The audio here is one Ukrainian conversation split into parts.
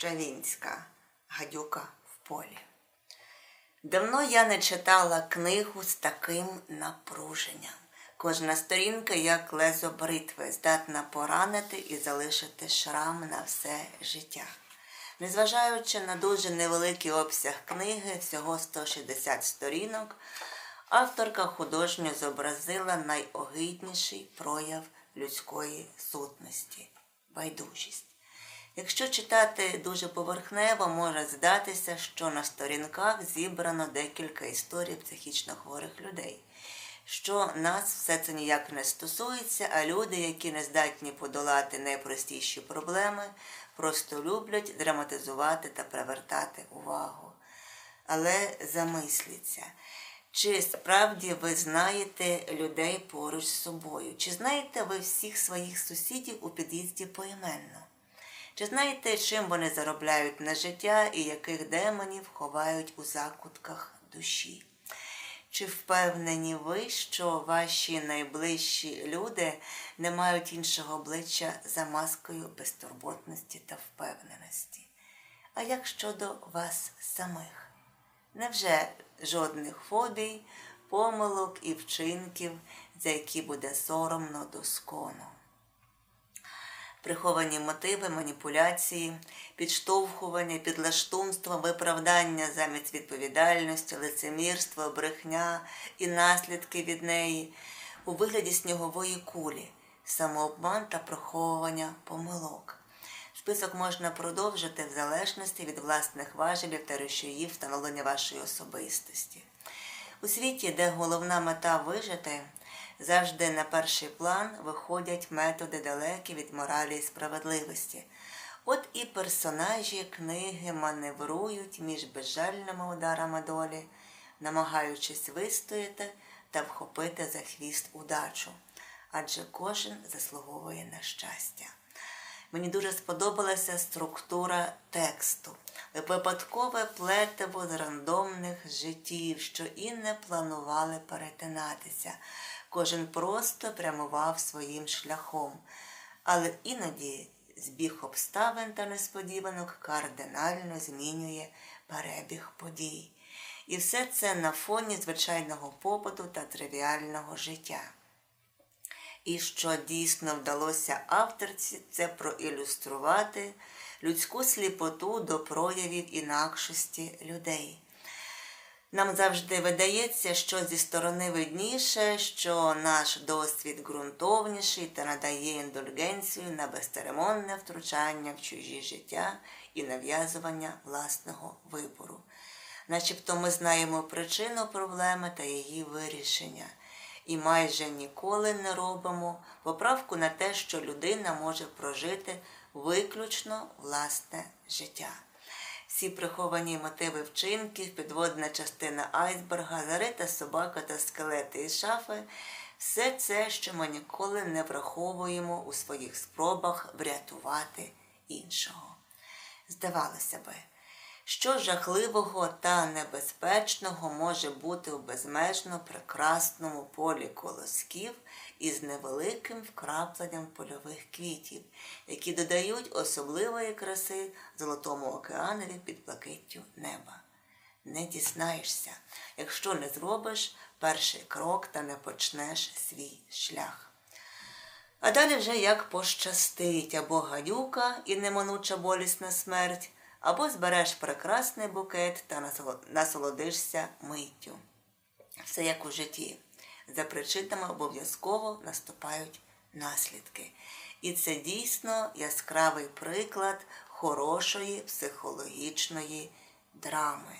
Щавінська Гадюка в полі. Давно я не читала книгу з таким напруженням. Кожна сторінка, як лезо бритви, здатна поранити і залишити шрам на все життя. Незважаючи на дуже невеликий обсяг книги, всього 160 сторінок, авторка художньо зобразила найогидніший прояв людської сутності байдужість. Якщо читати дуже поверхнево, може здатися, що на сторінках зібрано декілька історій психічно хворих людей, що нас все це ніяк не стосується, а люди, які не здатні подолати найпростіші проблеми, просто люблять драматизувати та привертати увагу. Але замисліться, чи справді ви знаєте людей поруч з собою? Чи знаєте ви всіх своїх сусідів у під'їзді поіменно? Чи знаєте, чим вони заробляють на життя і яких демонів ховають у закутках душі? Чи впевнені ви, що ваші найближчі люди не мають іншого обличчя за маскою безтурботності та впевненості? А як щодо вас самих? Невже жодних фобій, помилок і вчинків, за які буде соромно доскону? Приховані мотиви, маніпуляції, підштовхування, підлаштунство, виправдання замість відповідальності, лицемірство, брехня і наслідки від неї у вигляді снігової кулі, самообман та приховування помилок. Список можна продовжити в залежності від власних важелів та рушіїв встановлення вашої особистості. У світі, де головна мета вижити, завжди на перший план виходять методи далекі від моралі і справедливості. От і персонажі книги маневрують між безжальними ударами долі, намагаючись вистояти та вхопити за хвіст удачу, адже кожен заслуговує на щастя. Мені дуже сподобалася структура тексту, випадкове плетиво з рандомних життів, що і не планували перетинатися. Кожен просто прямував своїм шляхом, але іноді збіг обставин та несподіванок кардинально змінює перебіг подій. І все це на фоні звичайного побуту та тривіального життя. І що дійсно вдалося авторці, це проілюструвати людську сліпоту до проявів інакшості людей. Нам завжди видається, що зі сторони видніше, що наш досвід ґрунтовніший та надає індульгенцію на безцеремонне втручання в чужі життя і нав'язування власного вибору. Начебто ми знаємо причину проблеми та її вирішення і майже ніколи не робимо поправку на те, що людина може прожити виключно власне життя. Всі приховані мотиви вчинків, підводна частина айсберга, зарита собака та скелети із шафи все це, що ми ніколи не враховуємо у своїх спробах врятувати іншого. Здавалося би. Що жахливого та небезпечного може бути у безмежно прекрасному полі колосків із невеликим вкрапленням польових квітів, які додають особливої краси Золотому океанові під блакиттю неба? Не дізнаєшся, якщо не зробиш перший крок та не почнеш свій шлях. А далі вже як пощастить або гадюка і неминуча болісна смерть або збереш прекрасний букет та насолодишся миттю. Все як у житті. За причинами обов'язково наступають наслідки. І це дійсно яскравий приклад хорошої психологічної драми.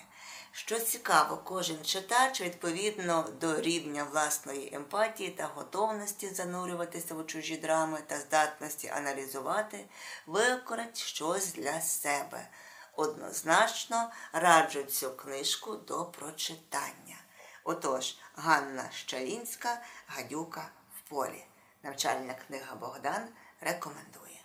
Що цікаво, кожен читач відповідно до рівня власної емпатії та готовності занурюватися у чужі драми та здатності аналізувати, викорить щось для себе однозначно раджу цю книжку до прочитання. Отож, Ганна Щалінська, Гадюка в полі. Навчальна книга Богдан рекомендує.